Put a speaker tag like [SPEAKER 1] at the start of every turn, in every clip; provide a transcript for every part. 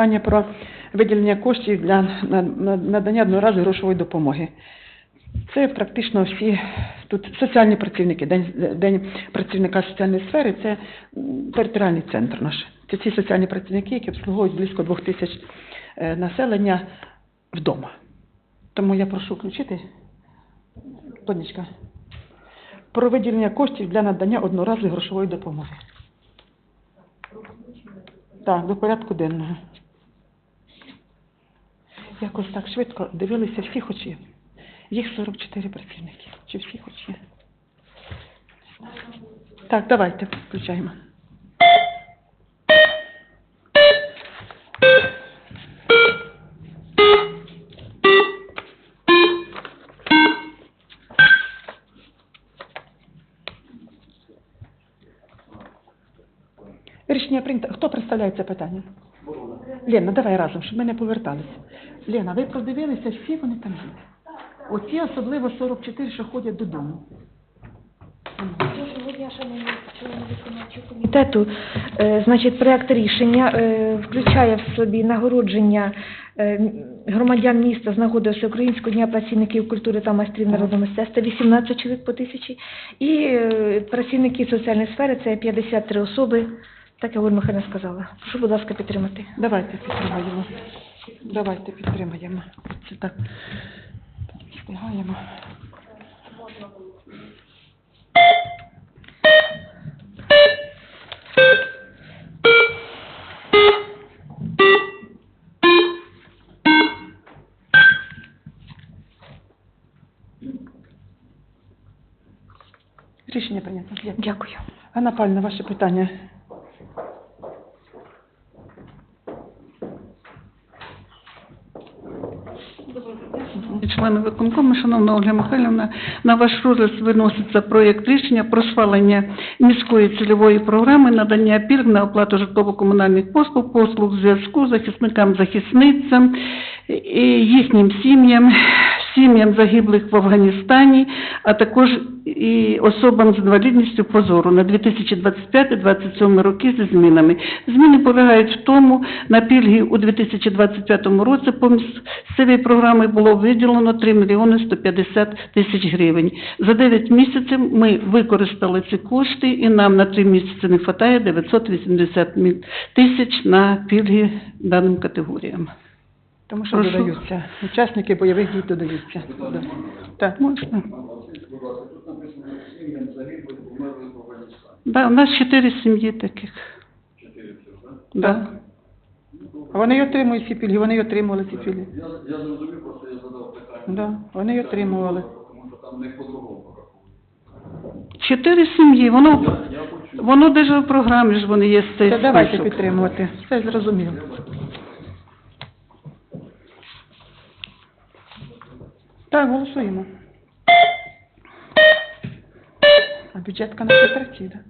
[SPEAKER 1] Питання про виділення коштів для на- на- надання одноразової грошової допомоги. Це практично всі тут соціальні працівники, день, день працівника соціальної сфери, це територіальний центр наш. Це ці соціальні працівники, які обслуговують близько двох тисяч е, населення вдома. Тому я прошу включити, Тонечка, про виділення коштів для надання одноразової грошової допомоги. Так, до порядку денного. Якось так швидко дивилися всі хоч є. Їх 44 працівники. Чи всі хоч є? Так, давайте, включаємо. Рішення прийнято. Хто представляє це питання? Лена, давай разом, щоб ми не поверталися. Лена, ви продивилися, всі вони там є. Оці особливо 44, що ходять додому.
[SPEAKER 2] Комітету, е, значить, проект рішення е, включає в собі нагородження е, громадян міста з нагоди Всеукраїнського дня працівників культури та майстрів народного мистецтва 18 чоловік по тисячі, і працівники соціальної сфери це 53 особи, так я Ольга Михайлівна сказала. Прошу, будь ласка, підтримати.
[SPEAKER 1] Давайте підтримаємо. Давайте підтримаємо. Це так. Встигаємо. Рішення прийнято. Дякую.
[SPEAKER 2] Дякую.
[SPEAKER 1] Анна Павлівна, ваше питання.
[SPEAKER 3] Члени виконкому, шановна Ольга Михайлівна, на ваш розгляд виноситься проєкт рішення про схвалення міської цільової програми надання пільг на оплату житлово-комунальних послуг, послуг зв'язку захисникам, захисницям і їхнім сім'ям, сім'ям загиблих в Афганістані, а також і особам з інвалідністю по зору на 2025-2027 роки зі змінами. Зміни полягають в тому, на пільги у 2025 році по місцевій програмі було виділено 3 мільйони 150 тисяч гривень. За 9 місяців ми використали ці кошти і нам на 3 місяці не вистачає 980 мі- тисяч на пільги даним категоріям.
[SPEAKER 1] Тому що
[SPEAKER 3] Прошу.
[SPEAKER 1] додаються. Учасники бойових дій додаються. Да. Так.
[SPEAKER 3] Можна? Да, у нас чотири сім'ї таких. Да.
[SPEAKER 1] А вони й отримують ці пільги, вони й отримували ці пільги.
[SPEAKER 4] Я, я зрозумів, просто я задав питання.
[SPEAKER 1] Да, вони й отримували.
[SPEAKER 4] Тому що там не по-другому.
[SPEAKER 3] Чотири сім'ї, воно,
[SPEAKER 4] Я почув.
[SPEAKER 3] воно даже в програмі ж вони є цей
[SPEAKER 1] Це давайте
[SPEAKER 3] список.
[SPEAKER 1] підтримувати. Все зрозуміло. Так, голосуємо. А бюджетка на підтримці, так?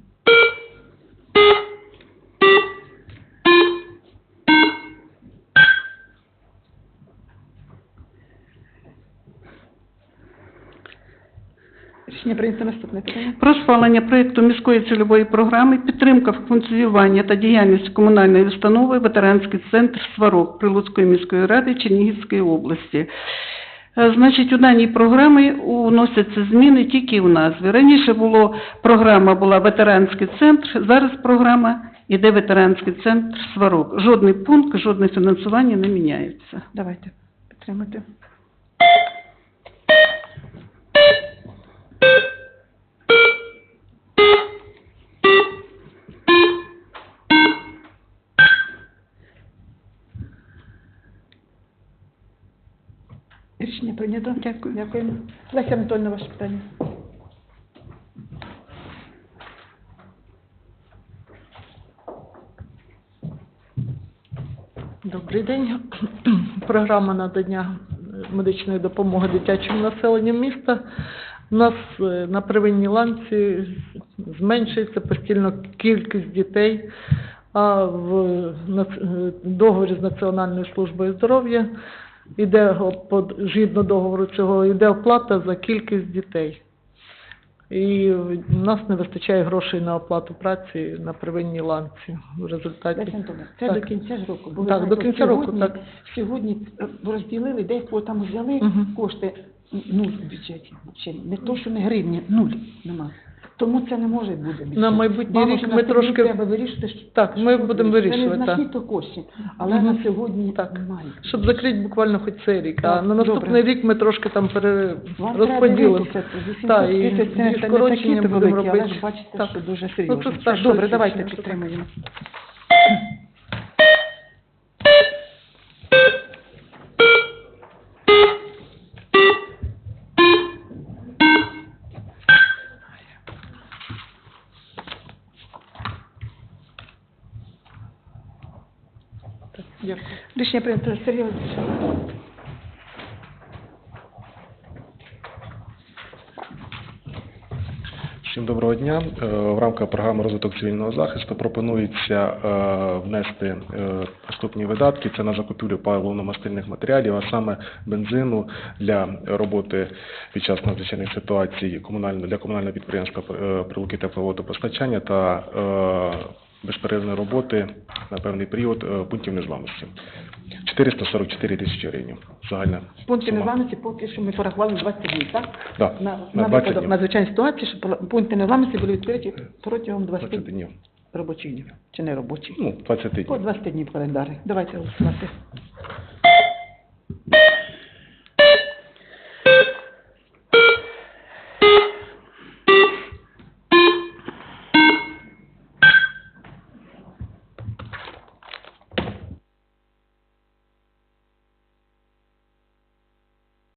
[SPEAKER 1] Рішення прийнято наступне.
[SPEAKER 3] Про схвалення проєкту міської цільової програми підтримка функціонування та діяльність комунальної установи ветеранський центр «Сварог» Прилуцької міської ради Чернігівської області. Е, Значить, у даній програмі уносяться зміни тільки в назві. Раніше було, програма була ветеранський центр, зараз програма іде ветеранський центр «Сварог». Жодний пункт, жодне фінансування не міняється.
[SPEAKER 1] Давайте підтримати. Рішення прийнято. Дякую. Дякуємо. Леся Анатольовна, ваше питання.
[SPEAKER 5] Добрий день. Програма надання медичної допомоги дитячому населенню міста. У нас е, на первинній ланці зменшується постійно кількість дітей, а в е, договорі з Національною службою здоров'я іде згідно договору цього йде оплата за кількість дітей. І в нас не вистачає грошей на оплату праці на первинній ланці в результаті.
[SPEAKER 1] Це
[SPEAKER 5] Так.
[SPEAKER 1] до кінця ж року. Бо
[SPEAKER 5] Так, до кінця року,
[SPEAKER 1] сьогодні,
[SPEAKER 5] так.
[SPEAKER 1] Сьогодні е, розділили, десь там взяли
[SPEAKER 5] угу.
[SPEAKER 1] кошти, нуль в бюджеті. Ще не то, що не гривні, нуль нема. Тому це не може бути більше.
[SPEAKER 5] На майбутній рік ми
[SPEAKER 1] наступний
[SPEAKER 5] трошки-
[SPEAKER 1] треба вирішити, що
[SPEAKER 5] Так, ми
[SPEAKER 1] що
[SPEAKER 5] будемо
[SPEAKER 1] робити.
[SPEAKER 5] вирішувати,
[SPEAKER 1] Це не значні то кошти, але
[SPEAKER 5] Мгм.
[SPEAKER 1] на сьогодні
[SPEAKER 5] Так.
[SPEAKER 1] немає.
[SPEAKER 5] Щоб закрити буквально хоч цей рік, а
[SPEAKER 1] Так,
[SPEAKER 5] на наступний
[SPEAKER 1] добре.
[SPEAKER 5] рік ми трошки там
[SPEAKER 1] Вам треба
[SPEAKER 5] перерозподілимо.
[SPEAKER 1] дивитися, це 800
[SPEAKER 5] Так, і
[SPEAKER 1] тисяч, це, це не
[SPEAKER 5] скорочення
[SPEAKER 1] такі то
[SPEAKER 5] будемо
[SPEAKER 1] великі, але
[SPEAKER 5] робити.
[SPEAKER 1] ж бачите,
[SPEAKER 5] Так.
[SPEAKER 1] що дуже
[SPEAKER 5] Ну,
[SPEAKER 1] серйозно.
[SPEAKER 5] це
[SPEAKER 1] Добре, давайте
[SPEAKER 5] що
[SPEAKER 1] підтримуємо.
[SPEAKER 5] Дякую.
[SPEAKER 1] Рішення прийнято серйозно.
[SPEAKER 6] Всім доброго дня. Е, В рамках програми розвиток цивільного захисту пропонується е, внести е, наступні видатки. Це на закупівлю паливно-мастильних матеріалів, а саме бензину для роботи під час надзвичайних ситуацій комунального для комунального підприємства «Прилуки тепловодопостачання» та безперервної роботи на певний період е, пунктів незламності. 444 тисячі гривень. Загальна
[SPEAKER 1] Пункти незламності поки що ми порахували 20 днів, так?
[SPEAKER 6] Да,
[SPEAKER 1] На,
[SPEAKER 6] на
[SPEAKER 1] на
[SPEAKER 6] 20
[SPEAKER 1] випадок
[SPEAKER 6] днів.
[SPEAKER 1] надзвичайної ситуації, пла- пункти незламності були відкриті протягом 20,
[SPEAKER 6] 20 днів.
[SPEAKER 1] робочих днів. Чи не робочих?
[SPEAKER 6] Ну, 20 днів.
[SPEAKER 1] По 20 днів календарі. Давайте голосувати.